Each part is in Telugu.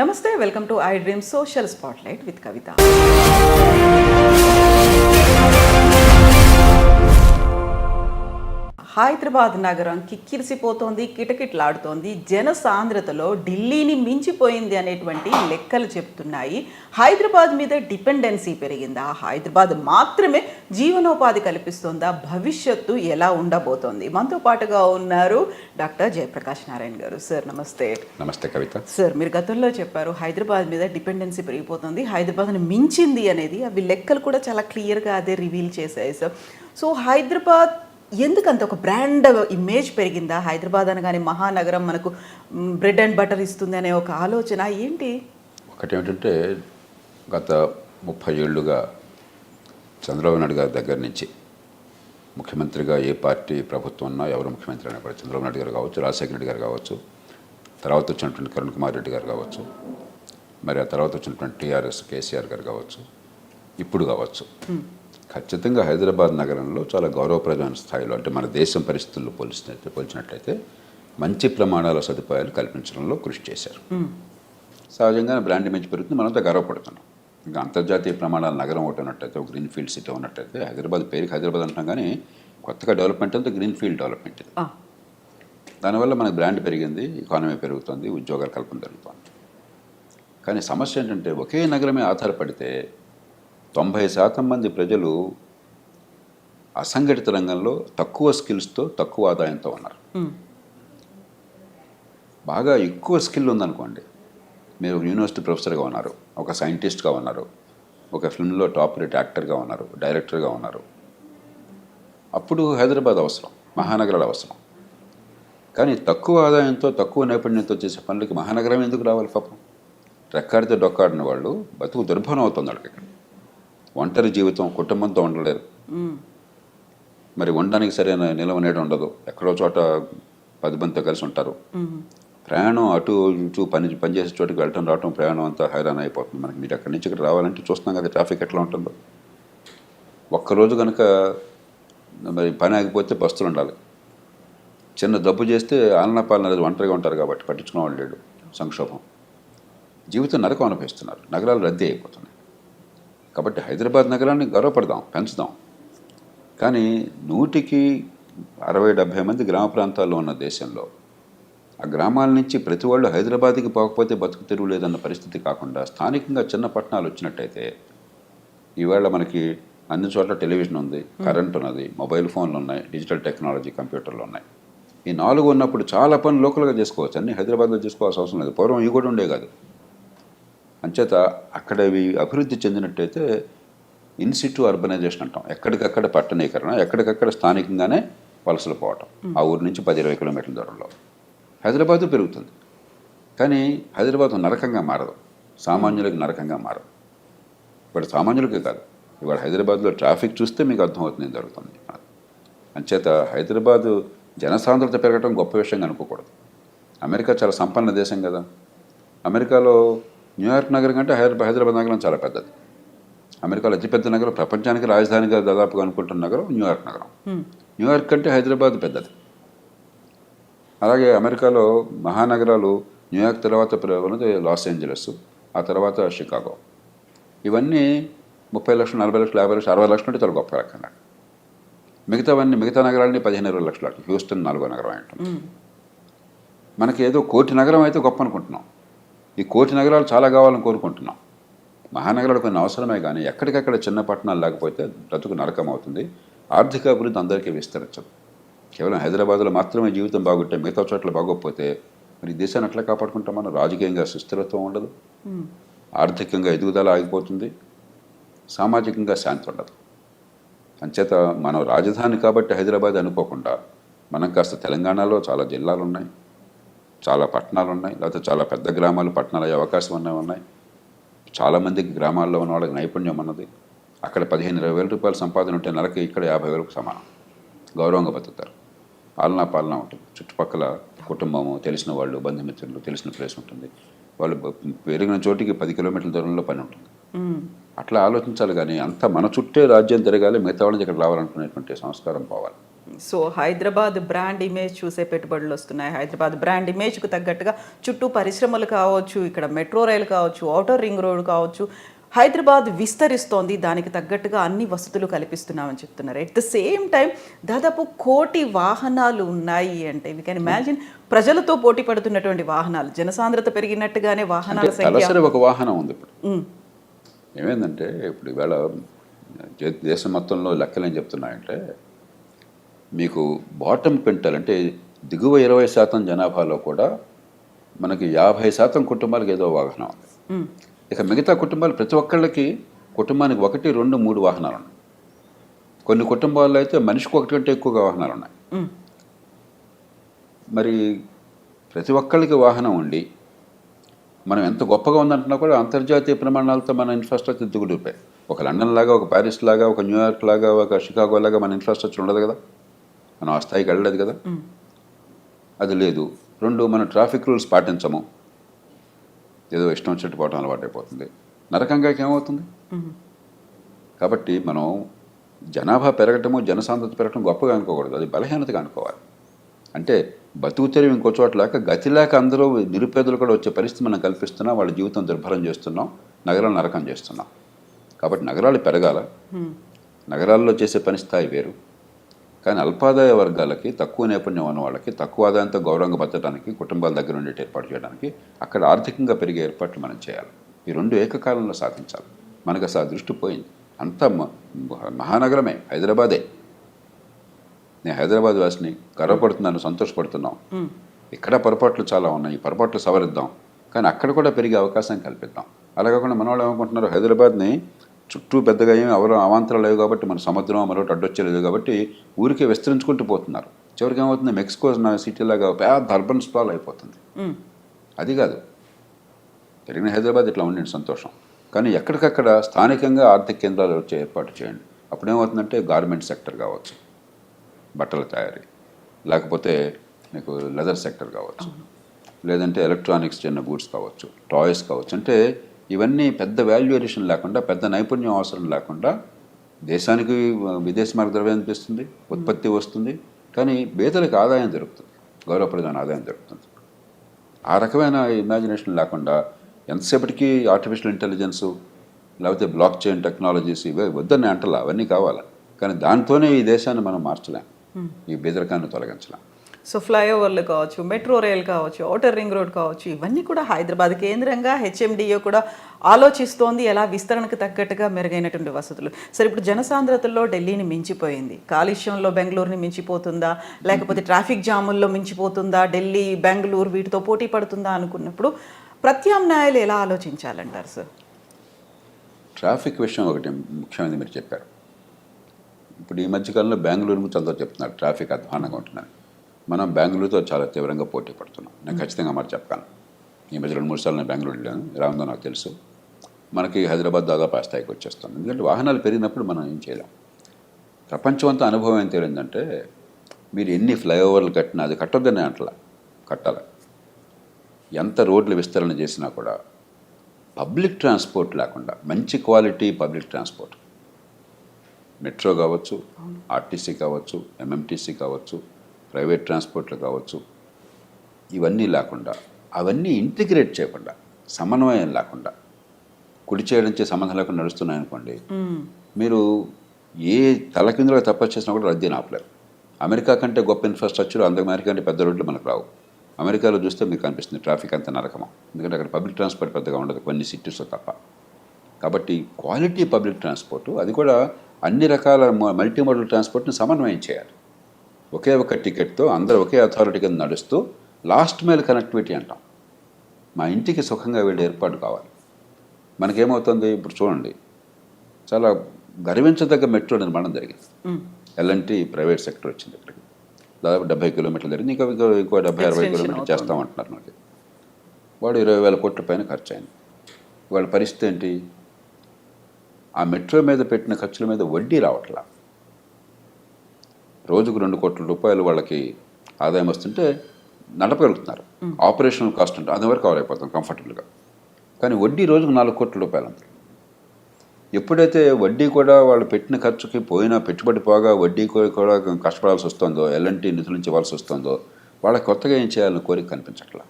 నమస్తే welcome to I dream social spotlight with Kavitha. Hyderabad నగరం కిక్కిరిసిపోతోంది కిటకిటలాడుతోంది. జన సాంద్రతలో ఢిల్లీని మించిపోయింది అనేటువంటి లెక్కలు చెప్తున్నాయి. హైదరాబాద్ మీద డిపెండెన్సీ పెరిగిందా? హైదరాబాద్ మాత్రమే జీవనోపాధి కల్పిస్తుందా? భవిష్యత్తు ఎలా ఉండబోతోంది? మనతో పాటుగా ఉన్నారు డాక్టర్ జయప్రకాష్ నారాయణ గారు. సార్ నమస్తే. నమస్తే కవిత. సార్ మీరు గతంలో చెప్పారు హైదరాబాద్ మీద డిపెండెన్సీ పెరిగిపోతుంది హైదరాబాద్ని మించింది అనేది అవి లెక్కలు కూడా చాలా క్లియర్గా అదే రివీల్ చేశాయి సార్. సో హైదరాబాద్ ఎందుకంత ఒక బ్రాండ్ ఇమేజ్ పెరిగిందా? హైదరాబాద్ అనగానే మహానగరం మనకు బ్రెడ్ అండ్ బటర్ ఇస్తుంది అనే ఒక ఆలోచన. ఏంటి? ఒకటి ఏమిటంటే గత ముప్పై ఏళ్ళుగా చంద్రబాబు నాయుడు గారి దగ్గర నుంచి ముఖ్యమంత్రిగా ఏ పార్టీ ప్రభుత్వం ఉన్నా ఎవరు ముఖ్యమంత్రి అయినా కూడా చంద్రబాబు నాయుడు గారు కావచ్చు రాజశేఖర రెడ్డి గారు కావచ్చు తర్వాత వచ్చినటువంటి కరుణ్ కుమార్ రెడ్డి గారు కావచ్చు మరి ఆ తర్వాత వచ్చినటువంటి టీఆర్ఎస్ కేసీఆర్ గారు కావచ్చు ఇప్పుడు కావచ్చు. ఖచ్చితంగా హైదరాబాద్ నగరంలో చాలా గౌరవప్రదమైన స్థాయిలో అంటే మన దేశం పరిస్థితుల్లో పోల్చినట్టు పోల్చినట్లయితే మంచి ప్రమాణాల సదుపాయాలు కల్పించడంలో కృషి చేశారు. సహజంగానే బ్రాండ్ ఇమేజ్ పెరుగుతుంది మనంతా గర్వపడుతున్నాం. ఇంకా అంతర్జాతీయ ప్రమాణాల నగరం ఒకటి ఉన్నట్టయితే ఒక గ్రీన్ ఫీల్డ్ సిటీ ఉన్నట్టయితే హైదరాబాద్ పేరుకి హైదరాబాద్ అంటాం కానీ కొత్తగా డెవలప్మెంట్ అంతా గ్రీన్ ఫీల్డ్ డెవలప్మెంట్ ఇది దానివల్ల మనకి బ్రాండ్ పెరిగింది ఎకానమీ పెరుగుతుంది ఉద్యోగాల కల్పన జరుగుతుంది. కానీ సమస్య ఏంటంటే ఒకే నగరమే ఆధారపడితే తొంభై శాతం మంది ప్రజలు అసంఘటిత రంగంలో తక్కువ స్కిల్స్తో తక్కువ ఆదాయంతో ఉన్నారు. బాగా ఎక్కువ స్కిల్ ఉందనుకోండి మీరు ఒక యూనివర్సిటీ ప్రొఫెసర్గా ఉన్నారు ఒక సైంటిస్ట్గా ఉన్నారు ఒక ఫిల్మ్లో టాప్ రేట్ యాక్టర్గా ఉన్నారు డైరెక్టర్గా ఉన్నారు. అప్పుడు హైదరాబాద్ అవసరం మహానగరాలు అవసరం. కానీ తక్కువ ఆదాయంతో తక్కువ నైపుణ్యంతో చేసే పనులకి మహానగరం ఎందుకు రావాలి పాపం? రెక్కాడితే డొక్కాడిన వాళ్ళు బతుకు దుర్భరం అవుతుంది వాళ్ళకి ఇక్కడ. ఒంటరి జీవితం కుటుంబంతో ఉండలేరు. మరి ఉండడానికి సరైన నిలవ నీడ ఉండదు. ఎక్కడో చోట పది మందితో కలిసి ఉంటారు. ప్రయాణం అటు ఇటు పని పనిచేసే చోటుకి వెళ్ళటం రావటం ప్రయాణం అంతా హైరాన్ అయిపోతుంది. మనకి మీరు అక్కడి నుంచి ఇక్కడ రావాలంటే చూస్తున్నాం కదా ట్రాఫిక్ ఎట్లా ఉంటుందో. ఒక్కరోజు కనుక మరి పని ఆగిపోతే బస్సులు ఉండాలి. చిన్న దబ్బు చేస్తే ఆలన పాలన అనేది ఒంటరిగా ఉంటారు కాబట్టి పట్టించుకునే వాళ్ళు లేడు సంక్షోభం. జీవితం నరకం అనిపిస్తున్నారు. నగరాలు రద్దీ అయిపోతున్నాయి. కాబట్టి హైదరాబాద్ నగరాన్ని గౌరవపడదాం పెంచుదాం. కానీ నూటికి అరవై డెబ్భై మంది గ్రామ ప్రాంతాల్లో ఉన్న దేశంలో ఆ గ్రామాల నుంచి ప్రతి వాళ్ళు హైదరాబాద్కి పోకపోతే బతుకు తెరువు లేదన్న పరిస్థితి కాకుండా స్థానికంగా చిన్న పట్టణాలు వచ్చినట్టయితే ఈవేళ మనకి అన్ని చోట్ల టెలివిజన్ ఉంది కరెంట్ ఉన్నది మొబైల్ ఫోన్లు ఉన్నాయి డిజిటల్ టెక్నాలజీ కంప్యూటర్లు ఉన్నాయి. ఈ నాలుగు ఉన్నప్పుడు చాలా పనులు లోకల్గా చేసుకోవచ్చు అన్ని హైదరాబాద్లో చేసుకోవాల్సిన అవసరం లేదు. పూర్వం ఇవి కూడా ఉండే కాదు. అంచేత అక్కడ అభివృద్ధి చెందినట్టయితే ఇన్సిటు అర్బనైజేషన్ అంటాం. ఎక్కడికక్కడ పట్టణీకరణ ఎక్కడికక్కడ స్థానికంగానే వలసలు పోవటం. ఆ ఊరు నుంచి పది ఇరవై కిలోమీటర్ల దూరంలో. హైదరాబాదు పెరుగుతుంది. కానీ హైదరాబాద్ నరకంగా మారదు. సామాన్యులకు నరకంగా మారదు. ఇప్పుడు సామాన్యులకే కాదు. ఇవాళ హైదరాబాద్లో ట్రాఫిక్ చూస్తే మీకు అర్థమవుతుంది ఏం జరుగుతుంది. అంచేత హైదరాబాదు జనసాంద్రత పెరగడం గొప్ప విషయంగా అనుకోకూడదు. అమెరికా చాలా సంపన్న దేశం కదా. అమెరికాలో న్యూయార్క్ నగరం కంటే హైదరాబాద్ హైదరాబాద్ నగరం చాలా పెద్దది. అమెరికాలో అతిపెద్ద నగరం ప్రపంచానికి రాజధానిగా దాదాపుగా అనుకుంటున్న నగరం న్యూయార్క్ నగరం. న్యూయార్క్ కంటే హైదరాబాద్ పెద్దది. అలాగే అమెరికాలో మహానగరాలు న్యూయార్క్ తర్వాత ఉన్నది లాస్ ఏంజలస్ ఆ తర్వాత షికాగో. ఇవన్నీ ముప్పై లక్షలు నలభై లక్షలు యాభై లక్షలు అరవై లక్షలు అంటే చాలా గొప్ప రకంగా. మిగతావన్నీ మిగతా నగరాలని పదిహేను ఇరవై లక్షలు హ్యూస్టన్ నాలుగో నగరం అంటాం మనకి ఏదో కోటి నగరం అయితే గొప్ప అనుకుంటున్నాం. ఈ కోటి నగరాలు చాలా కావాలని కోరుకుంటున్నాం. మహానగరాలు కొన్ని అవసరమే కానీ ఎక్కడికక్కడ చిన్న పట్టణాలు లేకపోతే బ్రతుకు నరకం అవుతుంది. ఆర్థిక అభివృద్ధి అందరికీ విస్తరించదు. కేవలం హైదరాబాద్లో మాత్రమే జీవితం బాగుంటే మిగతా చోట్ల బాగోకపోతే మరి ఈ దేశాన్ని ఎట్లా కాపాడుకుంటాం మనం? రాజకీయంగా సుస్థిరత్వం ఉండదు. ఆర్థికంగా ఎదుగుదల ఆగిపోతుంది. సామాజికంగా శాంతి ఉండదు. అంచేత మనం రాజధాని కాబట్టి హైదరాబాద్ అనుకోకుండా మనం కాస్త తెలంగాణలో చాలా జిల్లాలు ఉన్నాయి చాలా పట్టణాలు ఉన్నాయి. లేకపోతే చాలా పెద్ద గ్రామాలు పట్టణాలు అయ్యే అవకాశం ఉన్నాయి. ఉన్నాయి చాలామందికి గ్రామాల్లో ఉన్న వాళ్ళకి నైపుణ్యం ఉన్నది అక్కడ పదిహేను ఇరవై వేల రూపాయలు సంపాదన ఉంటే నెలకి ఇక్కడ యాభై వేలకు సమానం. గౌరవంగా బతుకుతారు. పాలనా పాలన ఉంటుంది. చుట్టుపక్కల కుటుంబము తెలిసిన వాళ్ళు బంధుమిత్రులు తెలిసిన ప్లేస్ ఉంటుంది. వాళ్ళు పెరిగిన చోటికి పది కిలోమీటర్ల దూరంలో పని ఉంటుంది. అట్లా ఆలోచించాలి కానీ అంత మన చుట్టే రాజ్యం తిరగాలి మిగతా వాళ్ళకి ఇక్కడ రావాలనుకునేటువంటి సంస్కారం పోవాలి. సో హైదరాబాద్ బ్రాండ్ ఇమేజ్ చూసే పెట్టుబడులు వస్తున్నాయి. హైదరాబాద్ బ్రాండ్ ఇమేజ్కు తగ్గట్టుగా చుట్టూ పరిశ్రమలు కావచ్చు ఇక్కడ మెట్రో రైలు కావచ్చు ఔటర్ రింగ్ రోడ్ కావచ్చు హైదరాబాద్ విస్తరిస్తోంది. దానికి తగ్గట్టుగా అన్ని వసతులు కల్పిస్తున్నామని చెప్తున్నారు. ఎట్ ద సేమ్ టైం దాదాపు కోటి వాహనాలు ఉన్నాయి అంటే వీ కెన్ ఇమాజిన్ ప్రజలతో పోటీ పడుతున్నటువంటి వాహనాలు. జనసాంద్రత పెరిగినట్టుగానే వాహనాల సంఖ్య ఒక వాహనం ఉంది ఇప్పుడు. ఏమైందంటే ఇప్పుడు ఈవేళ దేశం మొత్తంలో లెక్కలు ఏం చెప్తున్నాయంటే మీకు బాటమ్ క్వింటల్ అంటే దిగువ ఇరవై శాతం జనాభాలో కూడా మనకి యాభై శాతం కుటుంబాలకు ఏదో వాహనం ఉంది. ఇక మిగతా కుటుంబాలు ప్రతి ఒక్కళ్ళకి కుటుంబానికి ఒకటి రెండు మూడు వాహనాలు ఉన్నాయి కొన్ని కుటుంబాల్లో అయితే మనిషికి ఒకటి కంటే ఎక్కువగా వాహనాలు ఉన్నాయి మరి ప్రతి ఒక్కళ్ళకి వాహనం ఉండి మనం ఎంత గొప్పగా ఉందంటున్నా కూడా అంతర్జాతీయ ప్రమాణాలతో మన ఇన్ఫ్రాస్ట్రక్చర్ దిగుడిపోయి ఒక లండన్ లాగా ఒక ప్యారిస్ లాగా ఒక న్యూయార్క్ లాగా ఒక షికాగో లాగా మన ఇన్ఫ్రాస్ట్రక్చర్ ఉండదు కదా. మనం ఆ స్థాయికి వెళ్ళలేదు కదా. అది లేదు. రెండు మనం ట్రాఫిక్ రూల్స్ పాటించము. ఏదో ఇష్టం వచ్చినట్టు పోవటం అలవాటు అయిపోతుంది. నరకంగా ఏమవుతుంది. కాబట్టి మనం జనాభా పెరగటము జనసాంద్రత పెరగటం గొప్పగా అనుకోకూడదు. అది బలహీనతగా అనుకోవాలి. అంటే బతుకు తెరివి ఇంకో చోట లేక గతి లేక అందరూ నిరుపేదలు కూడా వచ్చే పరిస్థితి మనం కల్పిస్తున్నాం వాళ్ళ జీవితం దుర్భరం చేస్తున్నాం నగరాలు నరకం చేస్తున్నాం. కాబట్టి నగరాలు పెరగాల. నగరాల్లో చేసే పని స్థాయి వేరు. కానీ అల్పాదాయ వర్గాలకి తక్కువ నేపథ్యం ఉన్న వాళ్ళకి తక్కువ ఆదాయంతో గౌరవంగా బతకడానికి కుటుంబాల దగ్గర ఉండే ఏర్పాటు చేయడానికి అక్కడ ఆర్థికంగా పెరిగే ఏర్పాట్లు మనం చేయాలి. ఈ రెండు ఏకకాలంలో సాధించాలి. మనకు అసలు దృష్టి పోయింది. అంతా మహానగరమే హైదరాబాదే. నేను హైదరాబాద్ వాసిని గర్వపడుతున్నాను సంతోషపడుతున్నాం. ఇక్కడ పొరపాట్లు చాలా ఉన్నాయి ఈ పొరపాట్లు సవరిద్దాం. కానీ అక్కడ కూడా పెరిగే అవకాశం కల్పిద్దాం. అలా కాకుండా మన వాళ్ళు ఏమనుకుంటున్నారు హైదరాబాద్ని చుట్టూ పెద్దగా ఏమి ఎవరు అవాంతరాలు లేవు కాబట్టి మన సముద్రం మరొకటి అడ్డొచ్చలేదు కాబట్టి ఊరికే విస్తరించుకుంటూ పోతున్నారు. చివరికి ఏమవుతుంది? మెక్సికో నా సిటీ లాగా పెద్ద అర్బన్ స్ప్రాల్ అయిపోతుంది. అది కాదు. పెరిగిన హైదరాబాద్ ఇట్లా ఉండండి సంతోషం. కానీ ఎక్కడికక్కడ స్థానికంగా ఆర్థిక కేంద్రాలు వచ్చే ఏర్పాటు చేయండి. అప్పుడు ఏమవుతుందంటే గార్మెంట్ సెక్టర్ కావచ్చు. బట్టల తయారీ. లేకపోతే మీకు లెదర్ సెక్టర్ కావచ్చు. లేదంటే ఎలక్ట్రానిక్స్ చిన్న గూడ్స్ కావచ్చు టాయ్స్ కావచ్చు. అంటే ఇవన్నీ పెద్ద వాల్యూ ఎడిషన్ లేకుండా పెద్ద నైపుణ్యం అవసరం లేకుండా దేశానికి విదేశీ మార్గ ద్రవ్యం అనిపిస్తుంది ఉత్పత్తి వస్తుంది. కానీ బేదలకు ఆదాయం దొరుకుతుంది గౌరవప్రదమైన ఆదాయం దొరుకుతుంది. ఆ రకమైన ఇమాజినేషన్ లేకుండా ఎంతసేపటికి ఆర్టిఫిషియల్ ఇంటెలిజెన్సు లేకపోతే బ్లాక్ చైన్ టెక్నాలజీస్ ఇవే వద్దని అంటలా అవన్నీ కావాలి. కానీ దాంతోనే ఈ దేశాన్ని మనం మార్చలేం. ఈ బెదరకాన్ని తొలగించలేం. సో ఫ్లైఓవర్లు కావచ్చు మెట్రో రైల్ కావచ్చు ఔటర్ రింగ్ రోడ్ కావచ్చు ఇవన్నీ కూడా హైదరాబాద్ కేంద్రంగా హెచ్ఎండిఏ కూడా ఆలోచిస్తోంది. ఎలా? విస్తరణకు తగ్గట్టుగా మెరుగైనటువంటి వసతులు. సరే ఇప్పుడు జనసాంద్రతల్లో ఢిల్లీని మించిపోయింది. కాలుష్యంలో బెంగళూరుని మించిపోతుందా? లేకపోతే ట్రాఫిక్ జాముల్లో మించిపోతుందా? ఢిల్లీ బెంగళూరు వీటితో పోటీ పడుతుందా అనుకున్నప్పుడు ప్రత్యామ్నాయాలు ఎలా ఆలోచించాలంటారు సార్? ట్రాఫిక్ విషయం ఒకటి ముఖ్యమైనది మీరు చెప్పారు. ఇప్పుడు ఈ మధ్యకాలంలో బెంగళూరు గురించి అందరూ చెప్తున్నారు. ట్రాఫిక్ అధ్వానంగా ఉంటుందని మనం బెంగళూరుతో చాలా తీవ్రంగా పోటీ పడుతున్నాం. నేను ఖచ్చితంగా మరి చెప్పగలను. ఈ మధ్య రెండు మూడు సార్లు నేను బెంగళూరు వెళ్ళాను ఉందో నాకు తెలుసు. మనకి హైదరాబాద్ దాదాపు ఆ స్థాయికి వచ్చేస్తాం ఎందుకంటే వాహనాలు పెరిగినప్పుడు మనం ఏం చేయలేం. ప్రపంచం అంతా అనుభవం ఏం తేలిందంటే మీరు ఎన్ని ఫ్లైఓవర్లు కట్టినా అది కట్టొద్దని అంటలా. కట్టాలి. ఎంత రోడ్లు విస్తరణ చేసినా కూడా పబ్లిక్ ట్రాన్స్పోర్ట్ లేకుండా మంచి క్వాలిటీ పబ్లిక్ ట్రాన్స్పోర్ట్ మెట్రో కావచ్చు ఆర్టీసీ కావచ్చు ఎంఎంటీసీ కావచ్చు ప్రైవేట్ ట్రాన్స్పోర్ట్లు కావచ్చు ఇవన్నీ లేకుండా అవన్నీ ఇంటిగ్రేట్ చేయకుండా సమన్వయం లేకుండా కుడి చేయడం చే సంబంధం లేకుండా నడుస్తున్నాయనుకోండి. మీరు ఏ తలకిందులుగా తపస్సు చేసినా కూడా రద్దీని ఆపలేరు. అమెరికా కంటే గొప్ప ఇన్ఫ్రాస్ట్రక్చర్ అందుకు అమెరికా కంటే పెద్ద రోడ్లు మనకు రావు. అమెరికాలో చూస్తే మీకు కనిపిస్తుంది ట్రాఫిక్ అంత నరకమా? ఎందుకంటే అక్కడ పబ్లిక్ ట్రాన్స్పోర్ట్ పెద్దగా ఉండదు కొన్ని సిటీస్లో తప్ప. కాబట్టి క్వాలిటీ పబ్లిక్ ట్రాన్స్పోర్ట్ అది కూడా అన్ని రకాల మల్టీ మోడల్ ట్రాన్స్పోర్ట్ని సమన్వయం చేయాలి. ఒకే ఒక టికెట్తో అందరూ ఒకే అథారిటీ కింద నడుస్తూ లాస్ట్ మైల్ కనెక్టివిటీ అంటాం. మా ఇంటికి సుఖంగా వెళ్ళే ఏర్పాటు కావాలి. మనకేమవుతుంది? ఇప్పుడు చూడండి. చాలా గర్వించదగ్గ మెట్రో నిర్మాణం జరిగింది. ఎల్ఎన్టీ ప్రైవేట్ సెక్టర్ వచ్చింది ఇక్కడికి. దాదాపు డెబ్బై కిలోమీటర్లు జరిగింది. ఇంకా ఇంకో ఇంకో డెబ్బై అరవై కిలోమీటర్లు. చేస్తామంటున్నారు మనకి వాడు ఇరవై వేల కోట్ల పైన ఖర్చు అయింది. వాళ్ళ పరిస్థితి ఏంటి? ఆ మెట్రో మీద పెట్టిన ఖర్చుల మీద వడ్డీ రావట్లా. రోజుకు రెండు కోట్ల రూపాయలు వాళ్ళకి ఆదాయం వస్తుంటే నడపగలుగుతున్నారు. ఆపరేషనల్ కాస్ట్ అంటే అది వరకు కవర్ అయిపోతాం కంఫర్టబుల్గా. కానీ వడ్డీ రోజుకు నాలుగు కోట్ల రూపాయలు అంత ఎప్పుడైతే వడ్డీ కూడా వాళ్ళు పెట్టిన ఖర్చుకి పోయిన పెట్టుబడి పోగా వడ్డీ కూడా కష్టపడాల్సి వస్తుందో ఎలాంటి నిధుల నుంచి ఇవ్వాల్సి వస్తుందో వాళ్ళకి కొత్తగా ఏం చేయాలని కోరిక కనిపించట్లా.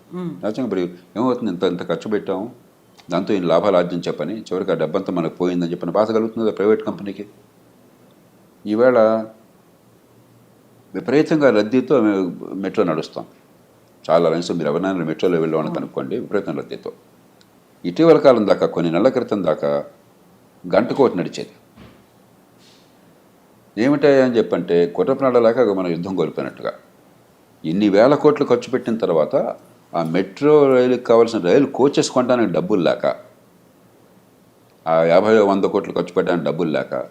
నిజంగా ఇప్పుడు ఏమవుతుంది? ఇంత ఇంత ఖర్చు పెట్టాము. దాంతో ఈయన లాభాలు ఆర్జించే పని? చివరికి ఆ డబ్బంతా మనకు పోయిందని చెప్పిన బాధ కలుగుతుంది ప్రైవేట్ కంపెనీకి? ఈవేళ విపరీతంగా రద్దీతో మేము మెట్రో నడుస్తాం. చాలా లైన్స్ మీరు ఎవరినైనా మెట్రోలో వెళ్ళామని కనుక్కోండి విపరీతం రద్దీతో. ఇటీవల కాలం దాకా కొన్ని నెలల క్రితం దాకా గంటకోటి నడిచేది. ఏమిటాయని అని చెప్పంటే కుట్రప్రాణాలాగా మనం యుద్ధం కోల్పోయినట్టుగా. ఇన్ని వేల కోట్లు ఖర్చు పెట్టిన తర్వాత ఆ మెట్రో రైలుకి కావాల్సిన రైలు కోచెస్ కొనడానికి డబ్బులు లేక ఆ యాభై వంద కోట్లు ఖర్చు పెట్టడానికి డబ్బులు లేక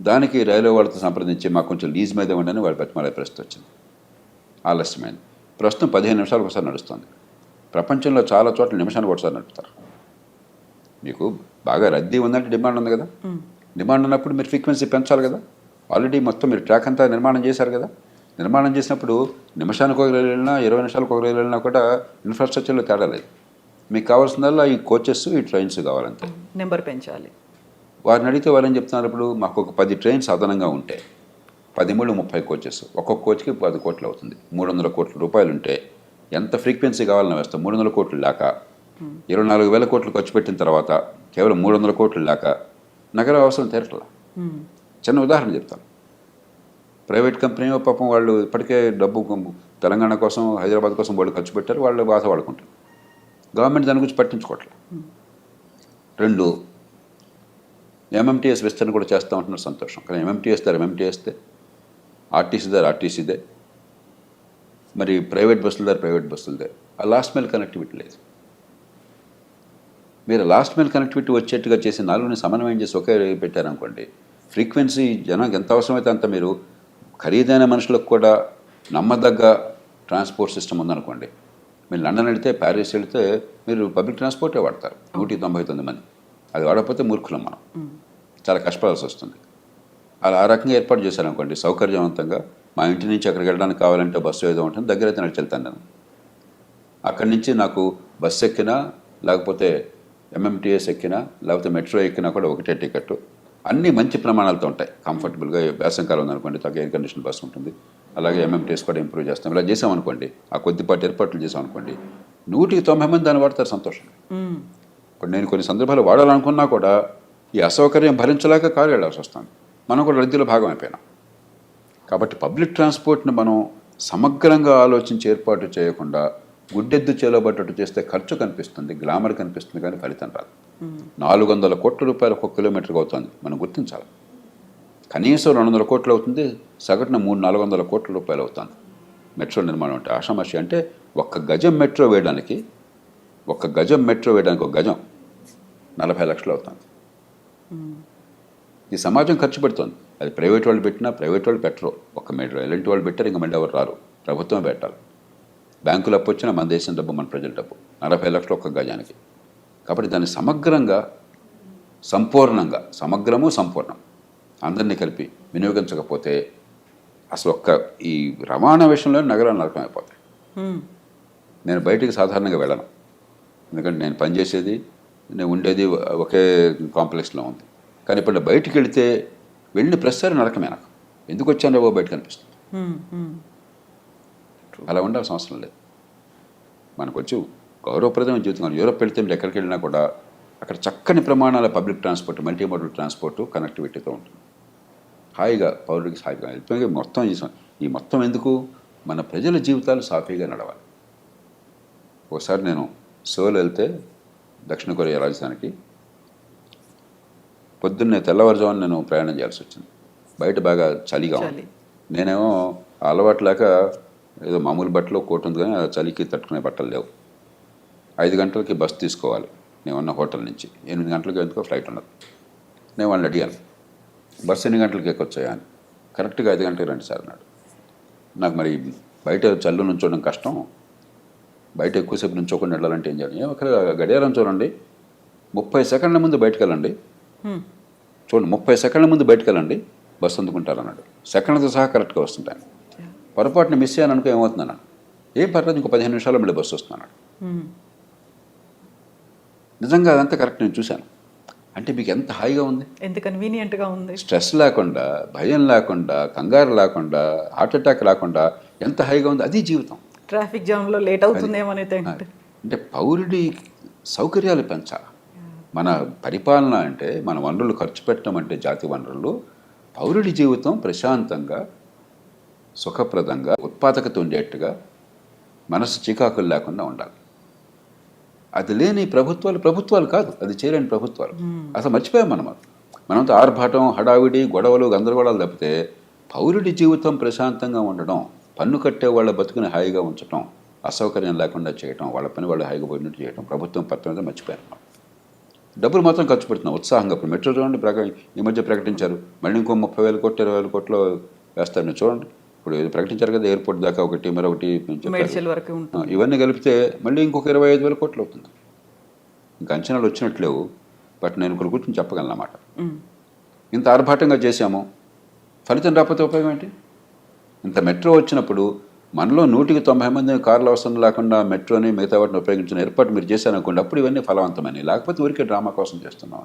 దానికి రైల్వే వాళ్ళతో సంప్రదించి మాకు కొంచెం లీజ్ మీద ఉండని వాళ్ళు బతిమాలే పరిస్థితి వచ్చింది. ఆలస్యమైంది. ప్రస్తుతం పదిహేను నిమిషాలకు ఒకసారి నడుస్తుంది. ప్రపంచంలో చాలా చోట్ల నిమిషానికి ఒకసారి నడుపుతారు. మీకు బాగా రద్దీ ఉందంటే డిమాండ్ ఉంది కదా. డిమాండ్ ఉన్నప్పుడు మీరు ఫ్రీక్వెన్సీ పెంచాలి కదా. ఆల్రెడీ మొత్తం మీరు ట్రాక్ అంతా నిర్మాణం చేశారు కదా. నిర్మాణం చేసినప్పుడు నిమిషానికి ఒక రైలు వెళ్ళినా ఇరవై నిమిషాలకు ఒక రైలు వెళ్ళినా కూడా ఇన్ఫ్రాస్ట్రక్చర్లో తేడా లేదు. మీకు కావాల్సిందల్లా ఈ కోచెస్ ఈ ట్రైన్స్ కావాలంతే. నెంబర్ పెంచాలి. వారిని అడిగితే వాళ్ళు ఏం చెప్తున్నారు ఇప్పుడు? మాకు ఒక పది ట్రైన్స్ అదనంగా ఉంటే పది మూడు ముప్పై కోచెస్ ఒక్కొక్క కోచ్కి పది కోట్లు అవుతుంది. మూడు వందల కోట్ల రూపాయలు ఉంటే ఎంత ఫ్రీక్వెన్సీ కావాలని వేస్తాం మూడు వందల కోట్లు లేక ఇరవై నాలుగు వేల కోట్లు ఖర్చు పెట్టిన తర్వాత కేవలం మూడు వందల కోట్లు లేక నగర అవసరం తీరట్లా. చిన్న ఉదాహరణ చెప్తాను. ప్రైవేట్ కంపెనీ పాపం వాళ్ళు ఇప్పటికే డబ్బు తెలంగాణ కోసం హైదరాబాద్ కోసం వాళ్ళు ఖర్చు పెట్టారు వాళ్ళు బాధ వాడుకుంటారు. గవర్నమెంట్ దాని గురించి పట్టించుకోవట్లేదు రెండు ఎంఎంటీఎస్ విస్తరణ కూడా చేస్తూ ఉంటున్నారు సంతోషం. కానీ ఎంఎంటీఎస్ దారు ఎంఎంటీఎస్దే ఆర్టీసీ దారు ఆర్టీసీదే మరి ప్రైవేట్ బస్సుల దారు ప్రైవేట్ బస్సులదే ఆ లాస్ట్ మైల్ కనెక్టివిటీ లేదు. మీరు లాస్ట్ మైల్ కనెక్టివిటీ వచ్చేట్టుగా చేసి నాలుగుని సమన్వయం చేసి ఒకే పెట్టారనుకోండి ఫ్రీక్వెన్సీ జనానికి ఎంత అవసరమైతే అంత మీరు ఖరీదైన మనుషులకు కూడా నమ్మదగ్గ ట్రాన్స్పోర్ట్ సిస్టమ్ ఉందనుకోండి. మీరు లండన్ వెళితే ప్యారిస్ వెళితే మీరు పబ్లిక్ ట్రాన్స్పోర్టే వాడతారు. నూటి తొంభై తొమ్మిది మంది. అది వాడకపోతే మూర్ఖులం మనం. చాలా కష్టపడాల్సి వస్తుంది. అలా ఆ రకంగా ఏర్పాటు చేశారనుకోండి సౌకర్యవంతంగా మా ఇంటి నుంచి అక్కడికి వెళ్ళడానికి కావాలంటే బస్సు ఏదో ఉంటుంది దగ్గర అయితే నడిచి వెళ్తాను నేను. అక్కడి నుంచి నాకు బస్సు ఎక్కినా లేకపోతే ఎంఎంటీఎస్ ఎక్కినా లేకపోతే మెట్రో ఎక్కినా కూడా ఒకటే టికెట్ అన్నీ మంచి ప్రమాణాలతో ఉంటాయి. కంఫర్టబుల్గా వేసంకాలం ఉందనుకోండి తగ్గ ఎయిర్ కండిషన్ బస్సు ఉంటుంది. అలాగే ఎంఎంటీఎస్ కూడా ఇంప్రూవ్ చేస్తాం. ఇలా చేసామనుకోండి ఆ కొద్దిపాటి ఏర్పాట్లు చేసామనుకోండి నూటికి తొంభై మంది దాన్ని వాడతారు సంతోషంగా. మ్మ్. ఇప్పుడు నేను కొన్ని సందర్భాలు వాడాలనుకున్నా కూడా ఈ అసౌకర్యం భరించలేక కారు వెళ్ళాల్సి వస్తుంది. మనం కూడా రద్దీలో భాగం అయిపోయినాం. కాబట్టి పబ్లిక్ ట్రాన్స్పోర్ట్ని మనం సమగ్రంగా ఆలోచించి ఏర్పాటు చేయకుండా గుడ్డెద్దు చేలబట్టట్టు చేస్తే ఖర్చు కనిపిస్తుంది గ్లామర్ కనిపిస్తుంది కానీ ఫలితం రాదు. నాలుగు వందల కోట్ల రూపాయలు ఒక కిలోమీటర్కి అవుతుంది. మనం గుర్తించాలి. కనీసం రెండు వందల కోట్లు అవుతుంది సగటున మూడు నాలుగు వందల కోట్ల రూపాయలు అవుతుంది. మెట్రో నిర్మాణం అంటే ఆషామాషి అంటే ఒక్క గజం మెట్రో వేయడానికి ఒక్క గజం మెట్రో వేయడానికి ఒక గజం నలభై లక్షలు అవుతుంది. ఈ సమాజం ఖర్చు పెడుతుంది. అది ప్రైవేట్ వాళ్ళు పెట్టినా ప్రైవేట్ వాళ్ళు పెట్టరు. ఒక మెట్రో ఎలాంటి వాళ్ళు పెట్టారు ఇంకా మళ్ళీ ఎవరు రారు. ప్రభుత్వమే పెట్టాలి. బ్యాంకులు అప్పు వచ్చినా మన దేశం డబ్బు మన ప్రజల డబ్బు. నలభై లక్షలు ఒక్క గజానికి. కాబట్టి దాన్ని సమగ్రంగా సంపూర్ణంగా సమగ్రము సంపూర్ణం అందరినీ కలిపి వినియోగించకపోతే అసలు ఒక్క ఈ రవాణా విషయంలో నగరాలు నరకమైపోతాయి. మ్మ్. నేను బయటికి సాధారణంగా వెళ్ళను. ఎందుకంటే నేను పనిచేసేది నేను ఉండేది ఒకే కాంప్లెక్స్లో ఉంది. కానీ ఇప్పుడు బయటికి వెళితే వెళ్ళిన ప్రతిసారి నరకమే నాకు. ఎందుకు వచ్చాను బయటకు అనిపిస్తుంది. అలా ఉండాల్సిన అవసరం లేదు. మనకు వచ్చి గౌరవప్రదమైన జీవితం యూరోప్ వెళ్తే మీరు ఎక్కడికి వెళ్ళినా కూడా అక్కడ చక్కని ప్రమాణాల public transport multi modal transport కనెక్టివిటీతో ఉంటుంది. హాయిగా పౌరుడికి హాయిగా వెళ్తే మొత్తం ఈ సం- ఈ మొత్తం ఎందుకు? మన ప్రజల జీవితాలు సాఫీగా నడవాలి. ఒకసారి నేను సోల్ వెళ్తే దక్షిణ కొరియా రాజధానికి పొద్దున్నే తెల్లవారుజామున నేను ప్రయాణం చేయాల్సి వచ్చింది. బయట బాగా చలిగా ఉంది. నేనేమో అలవాటు లేక ఏదో మామూలు బట్టలు కోట్ ఉంది కానీ చలికి తట్టుకునే బట్టలు లేవు. ఐదు గంటలకి బస్ తీసుకోవాలి. నేను ఉన్న హోటల్ నుంచి. ఎనిమిది గంటలకి ఎందుకో ఫ్లైట్ ఉన్నది. నేను వాళ్ళని అడిగాను. బస్సు ఎన్ని గంటలకి ఎక్కొచ్చాయా అని. కరెక్ట్గా ఐదు గంటలకు రండి సార్ అన్నాడు. నాకు మరి బయట చల్లు నుంచోవడం కష్టం. బయట ఎక్కువసేపు నుంచోకుండా వెళ్ళాలంటే ఏం చేయాలి? "ఏ, ఒక గడియారం చూడండి. ముప్పై సెకండ్ల ముందు బయటకు వెళ్ళండి. చూడండి ముప్పై సెకండ్ల ముందు బయటకు వెళ్ళండి. బస్సు అందుకుంటారు అన్నాడు. సెకండ్తో సహా కరెక్ట్గా వస్తుంటాను. పొరపాటున మిస్ అయ్యాను అనుకో ఏమవుతుంది అన్నాడు ఏం పర్లేదు ఇంకో పదిహేను నిమిషాల్లో మళ్ళీ బస్సు వస్తున్నాడు. నిజంగా అదంతా కరెక్ట్ నేను చూశాను. అంటే మీకు ఎంత హాయిగా ఉంది? ఎంత కన్వీనియంట్గా ఉంది. స్ట్రెస్ లేకుండా భయం లేకుండా కంగారు లేకుండా హార్ట్ అటాక్ లేకుండా ఎంత హాయిగా ఉంది? అది జీవితం. ట్రాఫిక్ జామ్లో లేట్ అవుతుందేమో అనేది అంటే. అంటే పౌరుడి సౌకర్యాలు పెంచాలి. మన పరిపాలన అంటే మన వనరులు ఖర్చు పెట్టడం అంటే జాతి వనరులు. పౌరుడి జీవితం ప్రశాంతంగా సుఖప్రదంగా ఉత్పాదకత ఉండేట్టుగా మనసు చికాకులు లేకుండా ఉండాలి. అది లేని ప్రభుత్వాలు ప్రభుత్వాలు కాదు అది చేయలేని ప్రభుత్వాలు. అసలు మర్చిపోయాం మనం. మనంతా ఆర్భాటం హడావిడి గొడవలు గందరగోళాలు తప్పితే పౌరుడి జీవితం ప్రశాంతంగా ఉండడం పన్ను కట్టే వాళ్ళ బతుకుని హాయిగా ఉంచడం అసౌకర్యం లేకుండా చేయటం వాళ్ళ పని వాళ్ళు హాయిగా పోయినట్టు చేయటం ప్రభుత్వం పత్రం మర్చిపోయారు మనం. డబ్బులు మాత్రం ఖర్చు పెడుతున్నాం ఉత్సాహంగా. ఇప్పుడు మెట్రో చూడండి ప్రక ఈ మధ్య ప్రకటించారు. మళ్ళీ ఇంకో ముప్పై వేల కోట్లు ఇరవై వేల కోట్లు వేస్తారు మీరు చూడండి. ఇప్పుడు ప్రకటించారు కదా ఎయిర్పోర్ట్ దాకా ఒకటి మరొకటి ఇవన్నీ కలిపితే మళ్ళీ ఇంకొక ఇరవై ఐదు వేల కోట్లు అవుతుంది. ఇంకా అంచనాలు వచ్చినట్లేవు బట్ నేను ఇక్కడ కూర్చొని చెప్పగలను అన్నమాట. ఇంత ఆర్భాటంగా చేశాము. ఫలితం రాకపోతే ఉపయోగం ఏంటి? ఇంత మెట్రో వచ్చినప్పుడు మనలో నూటికి తొంభై మంది కార్లు అవసరం లేకుండా మెట్రోని మిగతా వాటిని ఉపయోగించిన ఏర్పాటు మీరు చేశారనుకోండి అప్పుడు ఇవన్నీ ఫలవంతమైనవి. లేకపోతే ఊరికే డ్రామా కోసం చేస్తున్నాం.